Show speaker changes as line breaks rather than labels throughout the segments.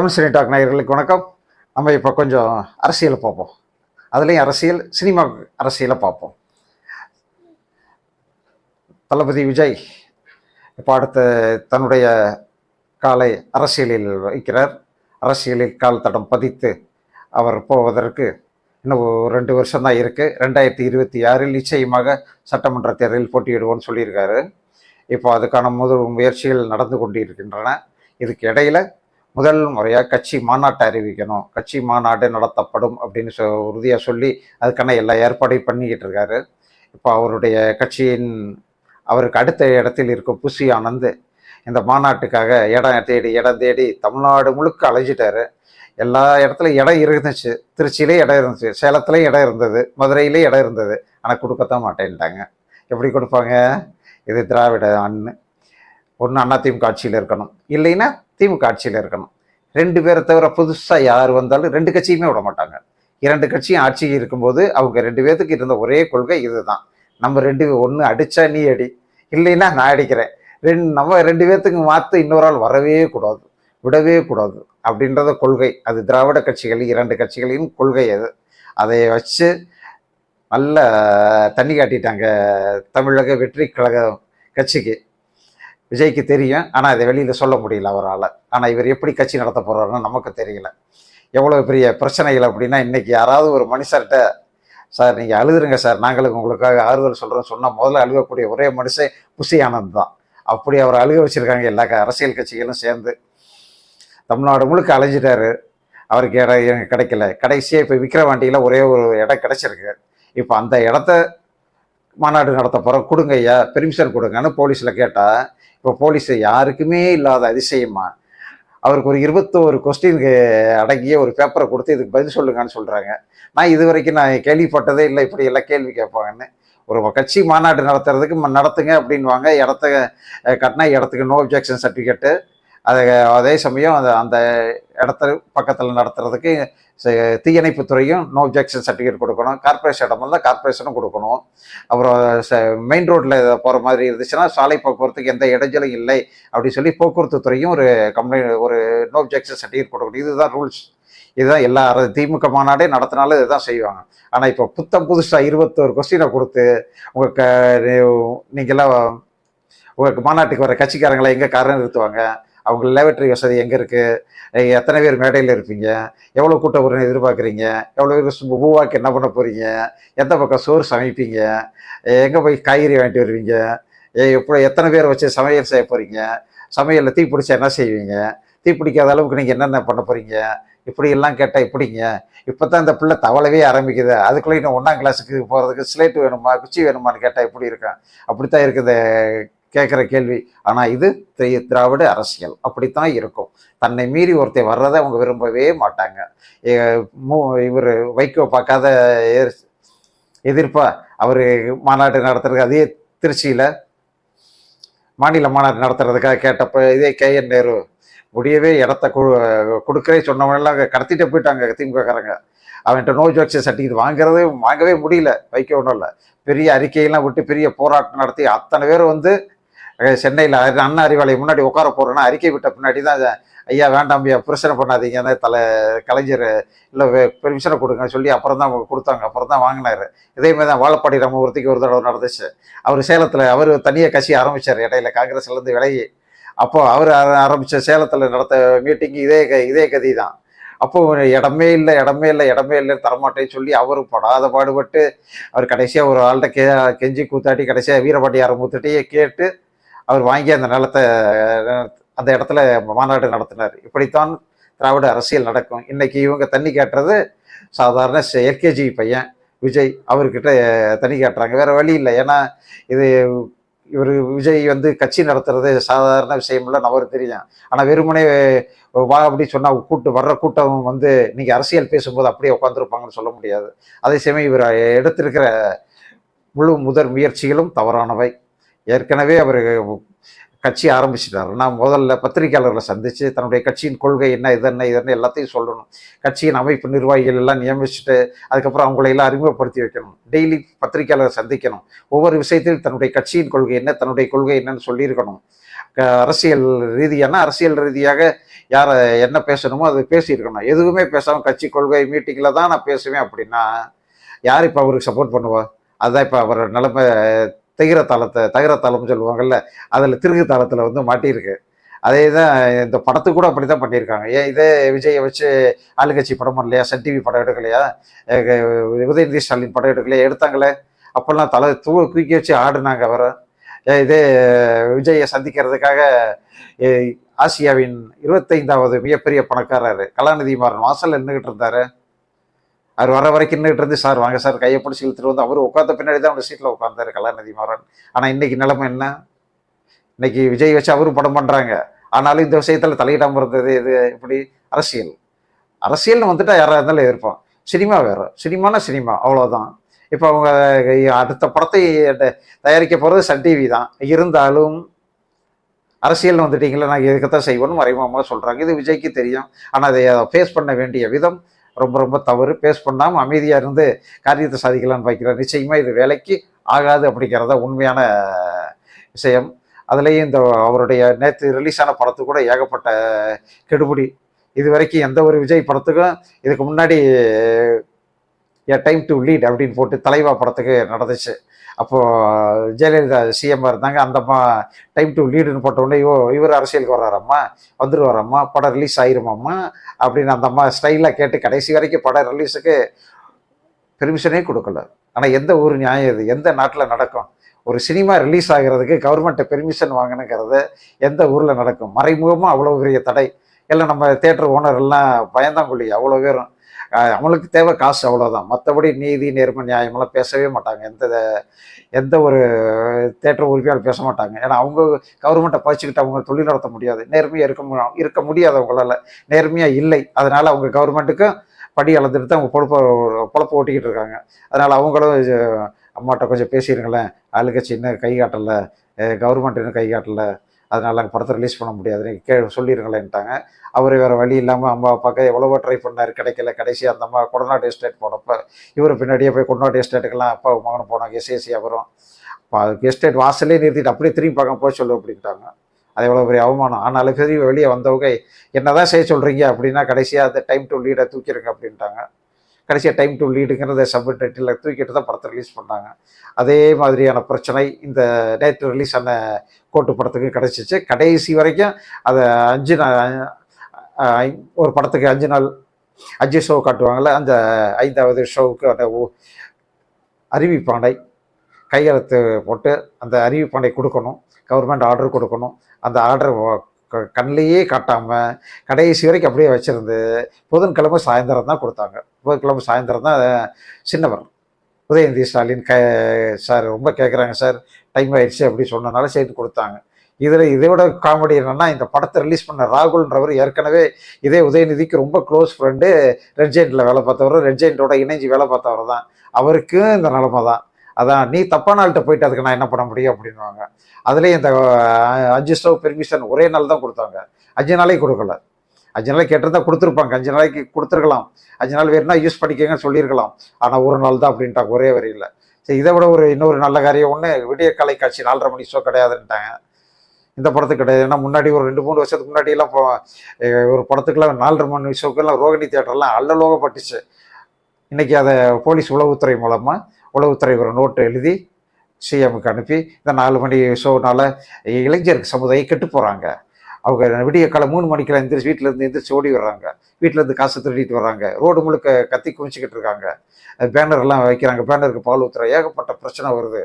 Tamil cine talk நேயர்களுக்கு வணக்கம். நம்ம இப்போ கொஞ்சம் அரசியலை பார்ப்போம். அதுலேயும் அரசியல் சினிமா அரசியலை பார்ப்போம். தளபதி விஜய் இப்போ அடுத்த தன்னுடைய காலை அரசியலில் வைக்கிறார். அரசியலில் கால் தடம் பதித்து அவர் போவதற்கு இன்னும் ரெண்டு வருஷம் தான் இருக்குது ரெண்டாயிரத்தி இருபத்தி ஆறில் நிச்சயமாக சட்டமன்ற தேர்தலில் போட்டியிடுவோம்னு சொல்லியிருக்காரு. இப்போ அதுக்கான முதல் முயற்சிகள் நடந்து கொண்டிருக்கின்றன. இதுக்கு இடையில முதல் முறையாக கட்சி மாநாட்டை அறிவிக்கணும். கட்சி மாநாடு நடத்தப்படும் அப்படின்னு சொ உறுதியாக சொல்லி அதுக்கான எல்லா ஏற்பாடையும் பண்ணிக்கிட்டு இருக்காரு. இப்போ அவருடைய கட்சியின் அவருக்கு அடுத்த இடத்தில் இருக்கும் புசி ஆனந்த் இந்த மாநாட்டுக்காக இடம் தேடி இடம் தேடி தமிழ்நாடு முழுக்க அலைஞ்சிட்டாரு. எல்லா இடத்துலையும் இடம் இருந்துச்சு. திருச்சியிலே இடம் இருந்துச்சு. சேலத்துலேயும் இடம் இருந்தது. மதுரையிலே இடம் இருந்தது. ஆனால் கொடுக்கத்தான் மாட்டேன்ட்டாங்க. எப்படி கொடுப்பாங்க? இது திராவிட அண்ணு ஒன்று அண்ணா திமுக ஆட்சியில் இருக்கணும். இல்லைன்னா திமுக ஆட்சியில் இருக்கணும். ரெண்டு பேரை தவிர புதுசாக யார் வந்தாலும் ரெண்டு கட்சியுமே விட மாட்டாங்க. இரண்டு கட்சியும் ஆட்சி இருக்கும்போது அவங்க ரெண்டு பேர்த்துக்கு இருந்த ஒரே கொள்கை இதுதான். நம்ம ரெண்டு ஒன்று அடித்தா நீ அடி இல்லைன்னா நான் அடிக்கிறேன். ரெண்டு நம்ம ரெண்டு பேர்த்துக்கு மாற்ற இன்னொரு ஆள் வரவே கூடாது விடவே கூடாது அப்படின்றத கொள்கை. அது திராவிட கட்சிகள் இரண்டு கட்சிகளின் கொள்கை அது. அதை வச்சு நல்ல தண்ணி காட்டிட்டாங்க தமிழக வெற்றி கழக கட்சிக்கு. விஜய்க்கு தெரியும். ஆனால் அதை வெளியில் சொல்ல முடியல அவரால். ஆனால் இவர் எப்படி கட்சி நடத்த போகிறாருன்னு நமக்கு தெரியல. எவ்வளோ பெரிய பிரச்சனைகள் அப்படின்னா இன்றைக்கி யாராவது ஒரு மனுஷர்கிட்ட சார் நீங்கள் அழுதுருங்க சார். நாங்களுக்கு உங்களுக்காக ஆறுதல் சொல்கிறோம் சொன்னால் முதல்ல அழுகக்கூடிய ஒரே மனுஷன் புசி ஆனந்த் தான். அப்படி அவர் அழுக வச்சுருக்காங்க எல்லா அரசியல் கட்சிகளும் சேர்ந்து. தமிழ்நாடு முழுக்க அலைஞ்சிட்டாரு. அவருக்கு இடம் கிடைக்கல. கடைசியாக இப்போ விக்கிரவாண்டியில் ஒரே ஒரு இடம் கிடைச்சிருக்கு. இப்போ அந்த இடத்த மாநாடு நடத்த போகிறோம் கொடுங்க ஐயா பெர்மிஷன் கொடுங்கன்னு போலீஸில் கேட்டால் இப்போ போலீஸ் யாருக்குமே இல்லாத அதிசயமா அவருக்கு ஒரு இருபத்தோரு கொஸ்டினுக்கு அடங்கிய ஒரு பேப்பரை கொடுத்து இதுக்கு பதில் சொல்லுங்கன்னு சொல்கிறாங்க நான் இது வரைக்கும் நான் கேள்விப்பட்டதே இல்லை இப்படி எல்லாம் கேள்வி கேட்பாங்கன்னு. ஒரு கட்சி மாநாடு நடத்துறதுக்கு நடத்துங்க அப்படின்வாங்க இடத்த கட்டினா இடத்துக்கு நோ அப்ஜெக்ஷன் சர்டிஃபிகேட்டு அது அதே சமயம் அந்த அந்த இடத்த பக்கத்தில் நடத்துறதுக்கு தீயணைப்பு தீயணைப்புத்துறையும் நோ அப்ஜெக்ஷன் சர்டிஃபிகேட் கொடுக்கணும். கார்ப்பரேஷன் இடம் இருந்தால் கார்ப்பரேஷனும் கொடுக்கணும். அப்புறம் மெயின் ரோட்டில் போகிற மாதிரி இருந்துச்சுன்னா சாலை போக்குவரத்துக்கு எந்த இடைஞ்சலும் இல்லை அப்படின்னு சொல்லி போக்குவரத்து துறையும் ஒரு கம்ப்ளைண்ட் ஒரு நோ அப்ஜெக்ஷன் சர்டிஃபிகேட் கொடுக்கணும். இதுதான் ரூல்ஸ் இதுதான் எல்லா திமுக மாநாடே நடத்தினாலும் இதுதான் செய்வாங்க. ஆனால் இப்போ புத்தம் புதுசாக இருபத்தோரு கொஸ்டினை கொடுத்து உங்கள் க நீங்கள்லாம் உங்கள் மாநாட்டுக்கு வர கட்சிக்காரங்களை எங்கே காரணம் நிறுத்துவாங்க? அவங்க லேபரட்டரி வசதி எங்கே இருக்குது எத்தனை பேர் மேடையில் இருப்பீங்க? எவ்வளோ கூட்டம் வரும்னு எதிர்பார்க்குறீங்க? எவ்வளோ பேர் பூவாக்கு என்ன பண்ண போகிறீங்க எந்த பக்கம் சோறு சமைப்பீங்க? எங்கே போய் காய்கறி வாங்கிட்டு வருவீங்க? எ- எப்படி எத்தனை பேர் வச்சு சமையல் செய்ய போகிறீங்க சமையலில் தீ பிடிச்சா என்ன செய்வீங்க? தீ பிடிக்காத அளவுக்கு நீங்கள் என்னென்ன பண்ண போகிறீங்க இப்படியெல்லாம் கேட்டால் எப்படிங்க? இப்போ தான் இந்த பிள்ளை தவளவே ஆரம்பிக்குது. அதுக்குள்ளே இன்னும் ஒன்றாம் கிளாஸுக்கு போகிறதுக்கு ஸ்லேட் வேணுமா? குச்சி வேணுமான்னு கேட்டால் எப்படி இருக்கும்? அப்படித்தான் இருக்குது கேட்குற கேள்வி. ஆனால் இது திராவிட அரசியல். அப்படித்தான் இருக்கும். தன்னை மீறி ஒருத்தர் வர்றதை அவங்க விரும்பவே மாட்டாங்க. இவர் வைகோ பார்க்காத எதிர்ப்பா? அவர் மாநாடு நடத்துறது அதே திருச்சியில் மாநில மாநாடு நடத்துறதுக்காக கேட்டப்ப இதே கே. என். நேரு முடியவே இடத்த கொடுக்கறே சொன்னவனெல்லாம் அங்கே கடத்திட்டு போயிட்டாங்க திமுகக்காரங்க. அவன்கிட்ட நோ ஜோக்ஸ் சர்டிஃபிகேட் வாங்குறதே வாங்கவே முடியல. வைக்க ஒன்றும் இல்லை. பெரிய அறிக்கையெல்லாம் விட்டு பெரிய போராட்டம் நடத்தி அத்தனை பேர் வந்து சென்னையில் அண்ணா அறிவாலை முன்னாடி உட்கார போகிறோன்னா அறிக்கை விட்ட பின்னாடி தான் ஐயா வேண்டாம் ஐயா பிரச்சனை பண்ணாதீங்க தலை கலைஞர் இல்லை பெர்மிஷனை கொடுங்க சொல்லி அப்புறம் தான் அவங்க கொடுத்தாங்க அப்புறம் தான் வாங்கினார். இதே மாதிரி தான் வாழப்பாடி ராமபுரத்துக்கு ஒரு தடவை நடந்துச்சு. அவர் சேலத்தில் அவர் தனியாக கட்சி ஆரம்பிச்சார் இடையில காங்கிரஸ்லேருந்து விலகி. அப்போ அவர் ஆரம்பித்த சேலத்தில் நடத்த மீட்டிங் இதே க- இதே கதி தான். அப்போ இடமே இல்லை இடமே இல்லை இடமே இல்லை தரமாட்டேன்னு சொல்லி அவர் படாத பாடுபட்டு அவர் கடைசியாக ஒரு ஆள்கிட்ட கே கெஞ்சி கூத்தாட்டி கடைசியாக வீரபாண்டி ஆரம்பத்திட்டையே கேட்டு அவர் வாங்கி அந்த நிலத்தை அந்த இடத்துல மாநாடு நடத்தினார். இப்படித்தான் திராவிட அரசியல் நடக்கும். இன்னைக்கு இவங்க தண்ணி கேட்டுறது சாதாரண எல்கேஜி பையன் விஜய் அவர்கிட்ட தண்ணி கேட்டுறாங்க. வேற வழி இல்லை. ஏன்னா இது இவர் விஜய் வந்து கட்சி நடத்துறது சாதாரண விஷயம் இல்லை நபர் தெரியும். ஆனால் வெறுமனே வா அப்படி சொன்னால் கூட்டு வர்ற கூட்டம் வந்து நீங்கள் அரசியல் பேசும்போது அப்படியே உட்காந்துருப்பாங்கன்னு சொல்ல முடியாது. அதே சமயம் இவர் எடுத்திருக்கிற முழு முதற் முயற்சிகளும் தவறானவை. ஏற்கனவே அவர் கட்சி ஆரம்பிச்சிட்டார். நான் முதல்ல பத்திரிகையாளர்களை சந்தித்து தன்னுடைய கட்சியின் கொள்கை என்ன இது என்ன இது என்ன எல்லாத்தையும் சொல்லணும். கட்சியின் அமைப்பு நிர்வாகிகள் எல்லாம் நியமிச்சுட்டு அதுக்கப்புறம் அவங்களை எல்லாம் அறிமுகப்படுத்தி வைக்கணும். டெய்லி பத்திரிகையாளரை சந்திக்கணும். ஒவ்வொரு விஷயத்திலும் தன்னுடைய கட்சியின் கொள்கை என்ன தன்னுடைய கொள்கை என்னன்னு சொல்லியிருக்கணும். க- அரசியல் ரீதியான அரசியல் ரீதியாக யாரை என்ன பேசணுமோ அது பேசியிருக்கணும். எதுவுமே பேசாமல் கட்சி கொள்கை மீட்டிங்கில் தான் நான் பேசுவேன் அப்படின்னா யார் இப்போ அவருக்கு சப்போர்ட் பண்ணுவா? அதுதான் இப்போ அவர் நிலைமை தகிர தாளத்தை தகிர தாளம்னு சொல்லுவாங்கல்ல அதில் திருகு தாளத்தில் வந்து மாட்டியிருக்கு. அதே தான் இந்த படத்துக்கு கூட அப்படி தான் பண்ணியிருக்காங்க. ஏன் இதே விஜயை வச்சு ஆளுங்கட்சி படம் இல்லையா சன் டிவி படம் எடுக்கலையா? உதயநிதி ஸ்டாலின் படம் எடுக்கலையா? எடுத்தாங்களே? அப்போல்லாம் தலை தூ தூக்கி வச்சு ஆடுனாங்க அவரை. ஏன் இதே விஜயை சந்திக்கிறதுக்காக ஆசியாவின் இருபத்தைந்தாவது மிகப்பெரிய பணக்காரர் கலாநிதி மாறன் வாசல் நின்றுகிட்டு இருந்தாரு. அவர் வர வரைக்கும் நின்றுட்டு இருந்து சார் வாங்க சார். கையை பிடிச்சி இழுத்துட்டு வந்து அவர் உட்காந்த பின்னாடி தான் அவங்க சீட்டில் உட்காந்தாரு கலாநிதி மாறன். ஆனால் இன்னைக்கு நிலைமை என்ன? இன்னைக்கு விஜய் வச்சு அவரும் படம் பண்ணுறாங்க ஆனாலும் இந்த விஷயத்தில் தலையிடாமல் இருந்தது இது இப்படி அரசியல். அரசியல்னு வந்துட்டு யாராக இருந்தாலும் எதிர்ப்போம் சினிமா வேறு. சினிமானா சினிமா. அவ்வளோதான் இப்போ அவங்க அடுத்த படத்தை தயாரிக்க போகிறது சன் டிவி தான். இருந்தாலும் அரசியல்னு வந்துட்டீங்களா? நாங்கள் இதுக்குத்தான் செய்வோம்னு மறைமுகமாக சொல்கிறாங்க இது விஜய்க்கு தெரியும். ஆனால் அதை ஃபேஸ் பண்ண வேண்டிய விதம் ரொம்ப ரொம்ப தவறு. ஃபேஸ் பண்ணாமல் அமைதியாக இருந்து காரியத்தை சாதிக்கலாம்னு வைக்கிறார். நிச்சயமாக இது வேலைக்கு ஆகாது அப்படிங்கிறத உண்மையான விஷயம். அதுலேயும் இந்த அவருடைய நேற்று ரிலீஸ் ஆன படத்துக்கு கூட ஏகப்பட்ட கெடுபிடி. இது வரைக்கும் எந்த ஒரு விஜய் படத்துக்கும் இதுக்கு முன்னாடி எ டைம் டு லீட் அப்படின்னு போட்டு தலைவா படத்துக்கு நடந்துச்சு. அப்போது ஜெயலலிதா சிஎம்மாக இருந்தாங்க. அந்த அம்மா டைம் டு லீடுன்னு போட்ட உடனே இவோ இவர் அரசியலுக்கு வர்றாரம்மா? வந்துருவாரம்மா? படம் ரிலீஸ் ஆயிருமாம்மா? அப்படின்னு அந்த அம்மா ஸ்டைலாக கேட்டு கடைசி வரைக்கும் படம் ரிலீஸுக்கு பெர்மிஷனே கொடுக்கல. ஆனால் எந்த ஊர் நியாயம் இது? எந்த நாட்டில் நடக்கும்? ஒரு சினிமா ரிலீஸ் ஆகிறதுக்கு கவர்மெண்ட்டை பெர்மிஷன் வாங்கணுங்கிறது எந்த ஊரில் நடக்கும்? மறைமுகமாக அவ்வளோ பெரிய தடை. எல்லாம் நம்ம தேட்டர் ஓனர் எல்லாம் பயந்தாங்குழி அவ்வளோ பேரும். அவங்களுக்கு தேவை காசு அவ்வளோதான் மற்றபடி நீதி நேர்மை நியாயமெல்லாம் பேசவே மாட்டாங்க. எந்த எந்த ஒரு தேட்டர் உரிமையால் பேச மாட்டாங்க. ஏன்னா அவங்க கவர்மெண்ட்டை பறிச்சுக்கிட்டு அவங்க தொழில் நடத்த முடியாது. நேர்மையாக இருக்க முடியும் இருக்க முடியாது அவங்களால. நேர்மையாக இல்லை. அதனால் அவங்க கவர்மெண்ட்டுக்கும் படி அளந்துட்டு தான் அவங்க பொழப்ப பொழப்ப ஓட்டிக்கிட்டு இருக்காங்க. அதனால் அவங்களும் அம்மாட்ட கொஞ்சம் பேசிடுங்களேன் ஆளுங்கட்சி இன்னும் கை காட்டலை. கவர்மெண்ட் இன்னும் கை காட்டலை. அதனால் நாங்கள் படத்தை ரிலீஸ் பண்ண முடியாது. நீங்கள் கே சொல்லிடுங்களேன்ட்டாங்க அவர் வேறு வழி இல்லாமல் அம்மா அப்பாக்க எவ்வளவோ ட்ரை பண்ணார். கிடைக்கல. கடைசி அந்த அம்மா கொடநாடு எஸ்டேட் போனப்போ இவர் பின்னாடியே போய் கொடநாடு எஸ்டேட்டுக்கெல்லாம் அப்பா மகன் போனாங்க. எஸ்ஏசி அதுக்கு எஸ்டேட் வாசலே நிறுத்திட்டு அப்படியே திரும்பி பார்க்க போய் சொல்லு அப்படின்ட்டாங்க. அது எவ்வளோ பெரிய அவமானம். ஆனாலும் பெரிய வெளியே வந்தவங்க என்னதான் செய்ய சொல்கிறீங்க அப்படின்னா கடைசியாக அந்த டைம் டு லீடை தூக்கிடுங்க அப்படின்ட்டாங்க. கடைசியாக டைம் டு லீடுங்கிறத சப் டைட்டில் தூக்கிட்டு தான் படத்தை ரிலீஸ் பண்ணாங்க. அதே மாதிரியான பிரச்சனை இந்த நேற்று ரிலீஸ் ஆன கோட்டு படத்துக்கு கிடச்சிச்சு. கடைசி வரைக்கும் அதை அஞ்சு நாள் ஒரு படத்துக்கு அஞ்சு நாள் அஞ்சு ஷோ காட்டுவாங்கள்ல அந்த ஐந்தாவது ஷோவுக்கு அந்த அறிவிப்பாண்டை கையெழுத்து போட்டு அந்த அறிவிப்பாண்டை கொடுக்கணும். கவர்மெண்ட் ஆர்டர் கொடுக்கணும். அந்த ஆர்டர் கண்ணிலேயே காட்டாமல் கடைசி வரைக்கும் அப்படியே வச்சுருந்து புதன்கிழமை சாயந்தரம் தான் கொடுத்தாங்க. புதன்கிழமை சாயந்தரம் தான் சின்னவர் உதயநிதி ஸ்டாலின் க சார் ரொம்ப கேட்குறாங்க சார் டைம் ஆயிடுச்சு அப்படி சொன்னனால சேர்த்து கொடுத்தாங்க. இதில் இதோட காமெடி என்னென்னா இந்த படத்தை ரிலீஸ் பண்ண ராகுல்ன்றவர் ஏற்கனவே இதே உதயநிதிக்கு ரொம்ப க்ளோஸ் ஃப்ரெண்டு ரெட் ஜெயிண்டில் வேலை பார்த்தவர் ரெட் ஜெயிண்டோட இணைஞ்சு வேலை பார்த்தவர் தான் அவருக்கும் இந்த நிலமை தான். அதான் நீ தப்பான ஆள்கிட்ட போயிட்டு அதுக்கு நான் என்ன பண்ண முடியும் அப்படின்வாங்க அதுலேயும் இந்த அஞ்சு ஸ்டவ் பெர்மிஷன் ஒரே நாள் தான் கொடுத்தாங்க. அஞ்சு நாளைக்கு கொடுக்கல. அஞ்சு நாளைக்கு கேட்டிருந்தா கொடுத்துருப்பாங்க. அஞ்சு நாளைக்கு கொடுத்துருக்கலாம். அஞ்சு நாள் வேணும்னா யூஸ் பண்ணிக்கங்கன்னு சொல்லியிருக்கலாம். ஆனால் ஒரு நாள் தான் அப்படின்ட்டாங்க. ஒரே வரியில். சரி இதை விட ஒரு இன்னொரு நல்ல காரியம் ஒன்று விடிய கலை காட்சி நாலரை மணி ஷோ கிடையாதுன்ட்டாங்க. இந்த படத்துக்கு கிடையாது. ஏன்னா முன்னாடி ஒரு ரெண்டு மூணு வருஷத்துக்கு முன்னாடியெல்லாம் ஒரு படத்துக்கெல்லாம் நாலரை மணி ஷோக்கெல்லாம் ரோகிணி தியேட்டர்லாம் அல்லலோகப்பட்டுச்சு. இன்றைக்கி அதை போலீஸ் உளவுத்துறை மூலமாக உளவுத்துறை ஒரு நோட்டு எழுதி சிஎம்க்கு அனுப்பி இந்த நாலு மணி ஷோனால் இளைஞர் சமுதாயம் கெட்டு போகிறாங்க அவங்க விடிய காலை மூணு மணிக்கெல்லாம் எந்திரிச்சு வீட்டில் இருந்து எந்திரிச்சு ஓடி வர்றாங்க. வீட்டிலேருந்து காசு திருடிட்டு வர்றாங்க. ரோடு முழுக்க கத்தி குமிச்சிக்கிட்டு இருக்காங்க. பேனர்லாம் வைக்கிறாங்க. பேனருக்கு பால் ஊத்துற ஏகப்பட்ட பிரச்சனை வருது.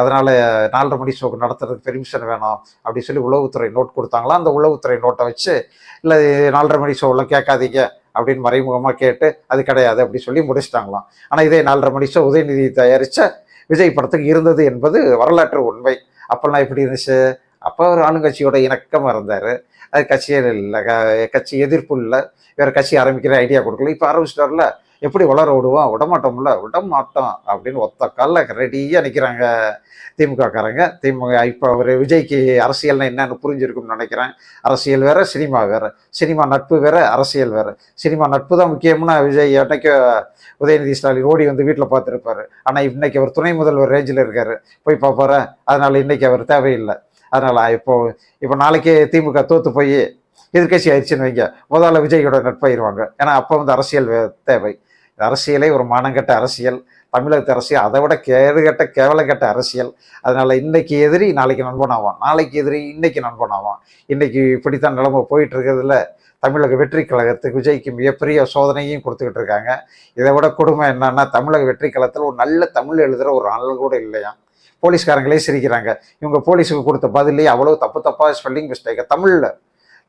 அதனால் நாலரை மணி ஷோக்கு நடத்துறதுக்கு பெர்மிஷன் வேணும் அப்படின்னு சொல்லி உளவுத்துறை நோட் கொடுத்தாங்களா? அந்த உளவுத்துறை நோட்டை வச்சு இல்லை நாலரை மணி ஷோவெல்லாம் கேட்காதீங்க. அப்படின்னு மறைமுகமாக கேட்டு அது கிடையாது அப்படி சொல்லி முடிச்சிட்டாங்களாம். ஆனால் இதே நாலரை மணி உதயநிதி தயாரித்த விஜய் படத்துக்கு இருந்தது என்பது வரலாற்று உண்மை. அப்போல்லாம் எப்படி இருந்துச்சு? அப்போ ஒரு ஆளுங்கட்சியோட இணக்கமாக இருந்தார். அது கட்சியில் இல்லை க- கட்சி எதிர்ப்பு இல்லை. வேறு கட்சி ஆரம்பிக்கிற ஐடியா கொடுக்கல. இப்போ ஆரம்பிச்சிட்டார்ல. எப்படி வளர விடுவோம் விடமாட்டோம்ல. விட மாட்டோம் அப்படின்னு ஒத்த காலில் ரெடியாக நிற்கிறாங்க திமுகக்காரங்க திமுக இப்போ அவர் விஜய்க்கு அரசியல்னா என்னன்னு புரிஞ்சிருக்கும்னு நினைக்கிறேன். அரசியல் வேற சினிமா வேற. சினிமா நட்பு வேற அரசியல் வேற. சினிமா நட்பு தான் முக்கியம்னா விஜய் என்னைக்கு உதயநிதி ஸ்டாலின் ஓடி வந்து வீட்டில் பார்த்துருப்பாரு. ஆனால் இன்னைக்கு அவர் துணை முதல்வர் ரேஞ்சில் இருக்கார். போய் பார்ப்பாரு? அதனால் இன்றைக்கி அவர் தேவையில்லை. அதனால் இப்போ இப்போ நாளைக்கு திமுக தோற்று போய் எதிர்க்கட்சி ஆயிடுச்சுன்னு வைங்க. முதல்ல விஜயோட நட்பாயிருவாங்க. ஏன்னா அப்போ வந்து அரசியல் வே- தேவை. அரசியலே ஒரு மானங்கட்ட அரசியல் தமிழகத்து அரசியல் அதை விட கேடுகட்ட கேவலங்கெட்ட அரசியல். அதனால் இன்னைக்கு எதிரி நாளைக்கு நண்பனாவான் நாளைக்கு எதிரி இன்னைக்கு நண்பனாவான் இன்னைக்கு இப்படித்தான் நிலைமை போயிட்டு இருக்கிறதுல தமிழக வெற்றி கழகத்துக்கு விஜய்க்கு மிகப்பெரிய சோதனையும் கொடுத்துக்கிட்டு இருக்காங்க. இதை விட கொடுமை என்னன்னா தமிழக வெற்றி கழகத்தில் ஒரு நல்ல தமிழ் எழுதுகிற ஒரு ஆள் கூட இல்லையா போலீஸ்காரங்களே சிரிக்கிறாங்க. இவங்க போலீஸுக்கு கொடுத்த பதிலே அவ்வளோ தப்பு தப்பாக ஸ்பெல்லிங் மிஸ்டேக்கு தமிழில்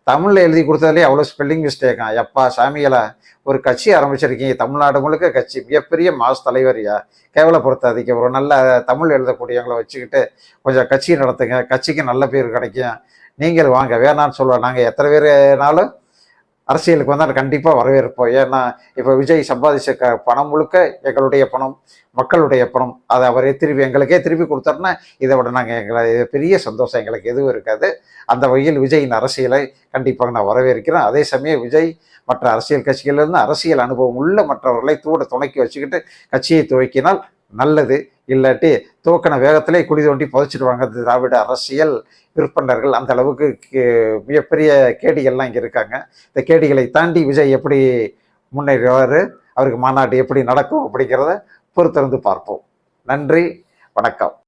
தமிழில் எழுதி கொடுத்ததுலேயே அவ்வளோ ஸ்பெல்லிங் மிஸ்டேக்கா எப்பா சாமியலா ஒரு கட்சி ஆரம்பிச்சிருக்கீங்க. தமிழ்நாடு முழுக்க கட்சி மிகப்பெரிய மாஸ் தலைவரியா கேவலப்படுத்தாதீங்க ஒரு நல்ல தமிழ் எழுதக்கூடியவங்களை வச்சுக்கிட்டு கொஞ்சம் கட்சி நடத்துங்க. கட்சிக்கு நல்ல பேர் கிடைக்கும். நீங்கள் வாங்க. வேணான்னு சொல்லுவோம் நாங்கள் எத்தனை பேர்னாலும் அரசியலுக்கு வந்தால் கண்டிப்பாக வரவேற்போம். ஏன்னா இப்போ விஜய் சம்பாதிச்ச க பணம் முழுக்க எங்களுடைய பணம் மக்களுடைய பணம். அதை அவரே திருப்பி எங்களுக்கே திருப்பி கொடுத்தாருன்னா இதை விட நாங்கள் எங்களை பெரிய சந்தோஷம். எங்களுக்கு எதுவும் இருக்காது. அந்த வகையில் விஜயின் அரசியலை கண்டிப்பாக நான் வரவேற்கிறேன். அதே சமயம் விஜய் மற்ற அரசியல் கட்சிகளிலிருந்து அரசியல் அனுபவம் உள்ள மற்றவர்களை தூட துணைக்கி வச்சுக்கிட்டு கட்சியை துவக்கினால் நல்லது. இல்லாட்டி துவக்கின வேகத்திலே குழி தோண்டி புதைச்சிடுவாங்க. திராவிட அரசியல் விற்பனர்கள். அந்த அளவுக்கு கே- மிகப்பெரிய கேடிகள்லாம் இங்கே இருக்காங்க. இந்த கேடிகளை தாண்டி விஜய் எப்படி முன்னேறுவார்? அவருக்கு மாநாடு எப்படி நடக்கும் அப்படிங்கிறத பொறுத்திருந்து பார்ப்போம். நன்றி. வணக்கம்.